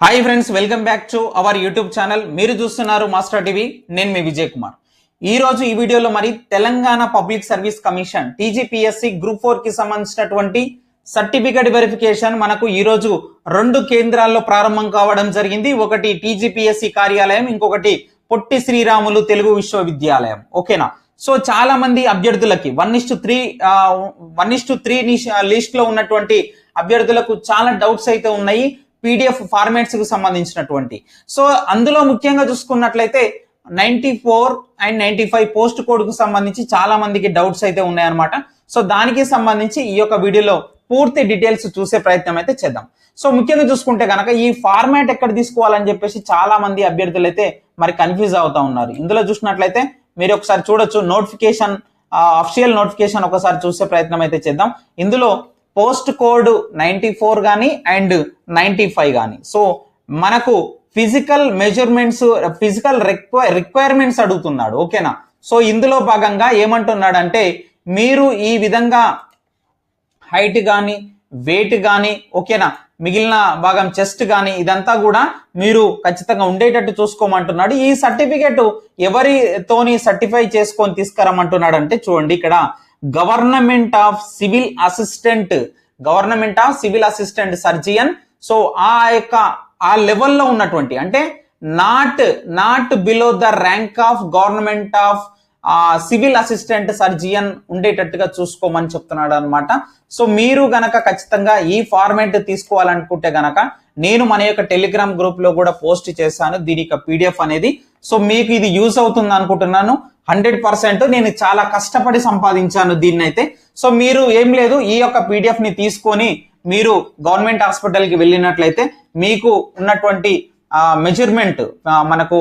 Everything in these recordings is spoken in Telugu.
Hi friends welcome back to our YouTube channel మీరు చూస్తున్నారు మాస్టర్ టీవీ నేను మీ విజయ్ కుమార్. ఈ రోజు ఈ వీడియోలో మరి Telangana public service commission TGPSC group ఫోర్కి సంబంధించినటువంటి సర్టిఫికేట్ వెరిఫికేషన్ మనకు ఈ రోజు రెండు కేంద్రాల్లో ప్రారంభం కావడం జరిగింది. ఒకటి టీజీపీఎస్సి కార్యాలయం ఇంకొకటి పొట్టి శ్రీరాములు తెలుగు విశ్వవిద్యాలయం. ఓకేనా సో చాలా మంది అభ్యర్థులకి one is to three one is to three లిస్ట్లో ఉన్నటువంటి అభ్యర్థులకు చాలా డౌట్స్ అయితే ఉన్నాయి. పీడిఎఫ్ ఫార్మాట్స్కు సంబంధించినటువంటి. సో అందులో ముఖ్యంగా చూసుకున్నట్లయితే ninety four and ninety five post కోడ్కు సంబంధించి చాలా మందికి డౌట్స్ అయితే ఉన్నాయన్నమాట. సో దానికి సంబంధించి ఈ యొక్క వీడియోలో పూర్తి డీటెయిల్స్ చూసే ప్రయత్నం అయితే చేద్దాం. సో ముఖ్యంగా చూసుకుంటే కనుక ఈ ఫార్మాట్ ఎక్కడ తీసుకోవాలని చెప్పేసి చాలా మంది అభ్యర్థులు అయితే మరి కన్ఫ్యూజ్ అవుతా ఉన్నారు. ఇందులో చూసినట్లయితే మీరు ఒకసారి చూడొచ్చు నోటిఫికేషన్ అఫిషియల్ నోటిఫికేషన్ ఒకసారి చూసే ప్రయత్నం అయితే చేద్దాం. ఇందులో పోస్ట్ కోడ్ నైంటీ ఫోర్ కానీ అండ్ నైంటీ ఫైవ్ కానీ సో మనకు ఫిజికల్ మెజర్మెంట్స్ ఫిజికల్ రిక్వైర్మెంట్స్ అడుగుతున్నాడు. ఓకేనా? సో ఇందులో భాగంగా ఏమంటున్నాడంటే మీరు ఈ విధంగా హైట్ కానీ వెయిట్ కానీ ఓకేనా? మిగిలిన భాగం చెస్ట్ కానీ ఇదంతా కూడా మీరు ఖచ్చితంగా ఉండేటట్టు చూసుకోమంటున్నాడు. ఈ సర్టిఫికేట్ ఎవరితోని సర్టిఫై చేసుకొని తీసుకురమ్మంటున్నాడు అంటే చూడండి ఇక్కడ government of civil assistant government of civil assistant surgeon. So ఆ యొక్క ఆ లెవెల్లో ఉన్నటువంటి అంటే not not below the rank of government of civil assistant surgeon ఉండేటట్టుగా చూసుకోమని చెప్తున్నాడు అనమాట సో మీరు గనక ఖచ్చితంగా ఈ ఫార్మేట్ తీసుకోవాలనుకుంటే గనక నేను మన యొక్క టెలిగ్రామ్ గ్రూప్లో కూడా పోస్ట్ చేశాను. దీని యొక్క పీడిఎఫ్ అనేది. సో మీకు ఇది యూస్ అవుతుంది అనుకుంటున్నాను. హండ్రెడ్ పర్సెంట్ నేను చాలా కష్టపడి సంపాదించాను దీన్ని అయితే సో మీరు ఏం లేదు ఈ యొక్క పీడిఎఫ్ని తీసుకొని మీరు గవర్నమెంట్ హాస్పిటల్కి వెళ్ళినట్లయితే మీకు ఉన్నటువంటి మెజర్మెంట్ మనకు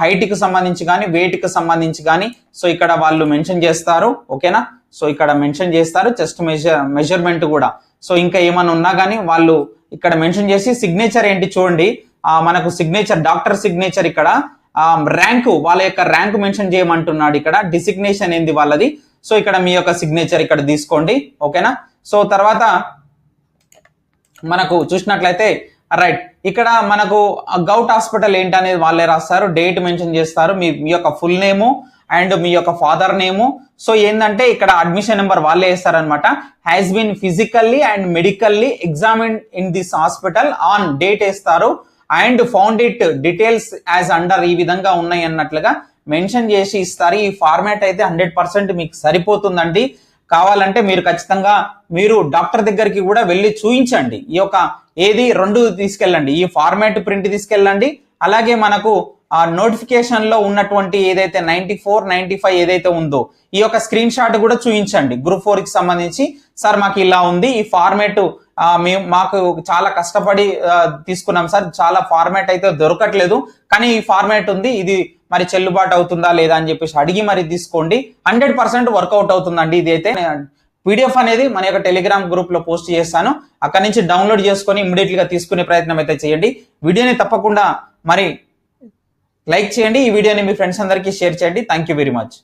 హైట్కి సంబంధించి కానీ వెయిట్కి సంబంధించి కానీ సో ఇక్కడ వాళ్ళు మెన్షన్ చేస్తారు ఓకేనా? సో ఇక్కడ మెన్షన్ చేస్తారు చెస్ట్ మెజర్ మెజర్మెంట్ కూడా. సో ఇంకా ఏమైనా ఉన్నా కానీ వాళ్ళు ఇక్కడ మెన్షన్ చేసి సిగ్నేచర్ ఏంటి చూడండి. మనకు సిగ్నేచర్ డాక్టర్ సిగ్నేచర్ ఇక్కడ. ర్యాంకు వాళ్ళ యొక్క ర్యాంక్ మెన్షన్ చేయమంటున్నాడు ఇక్కడ. డిసిగ్నేషన్ ఏంది వాళ్ళది? సో ఇక్కడ మీ యొక్క సిగ్నేచర్ ఇక్కడ తీసుకోండి. ఓకేనా సో తర్వాత మనకు చూసినట్లయితే రైట్ ఇక్కడ మనకు గౌట్ హాస్పిటల్ ఏంటనేది వాళ్ళే రాస్తారు. డేట్ మెన్షన్ చేస్తారు. మీ మీ యొక్క ఫుల్ నేము అండ్ మీ యొక్క ఫాదర్ నేము సో ఏంటంటే ఇక్కడ అడ్మిషన్ నెంబర్ వాళ్ళే వేస్తారనమాట has been physically and medically examine in this hospital on date వేస్తారు. And found it details as under ఈ విధంగా ఉన్నాయి అన్నట్లుగా మెన్షన్ చేసి ఇస్తారు. ఈ ఫార్మాట్ అయితే హండ్రెడ్ పర్సెంట్ మీకు సరిపోతుందండి. కావాలంటే మీరు ఖచ్చితంగా మీరు డాక్టర్ దగ్గరికి కూడా వెళ్ళి చూయించండి. ఈ యొక్క ఏది రెండు తీసుకెళ్ళండి. ఈ ఫార్మాట్ ప్రింట్ తీసుకెళ్ళండి. అలాగే మనకు ఆ నోటిఫికేషన్లో ఉన్నటువంటి ఏదైతే నైన్టీ ఫోర్ నైన్టీ ఫైవ్ ఏదైతే ఉందో ఈ యొక్క స్క్రీన్ షాట్ కూడా చూపించండి గ్రూప్ ఫోర్కి సంబంధించి సార్ మాకు ఇలా ఉంది. ఈ ఫార్మాట్ మేము మాకు చాలా కష్టపడి తీసుకున్నాం సార్. చాలా ఫార్మాట్ అయితే దొరకట్లేదు. కానీ ఈ ఫార్మాట్ ఉంది. ఇది మరి చెల్లుబాటు అవుతుందా లేదా అని చెప్పేసి అడిగి మరి తీసుకోండి. హండ్రెడ్ పర్సెంట్ వర్కౌట్ అవుతుందండి ఇది అయితే. పీడిఎఫ్ అనేది మన యొక్క టెలిగ్రామ్ గ్రూప్లో పోస్ట్ చేస్తాను. అక్కడ నుంచి డౌన్లోడ్ చేసుకొని ఇమీడియట్గా తీసుకునే ప్రయత్నం అయితే చేయండి. వీడియోని తప్పకుండా మరి లైక్ చేయండి. ఈ వీడియోని మీ ఫ్రెండ్స్ అందరికీ షేర్ చేయండి. Thank you very much.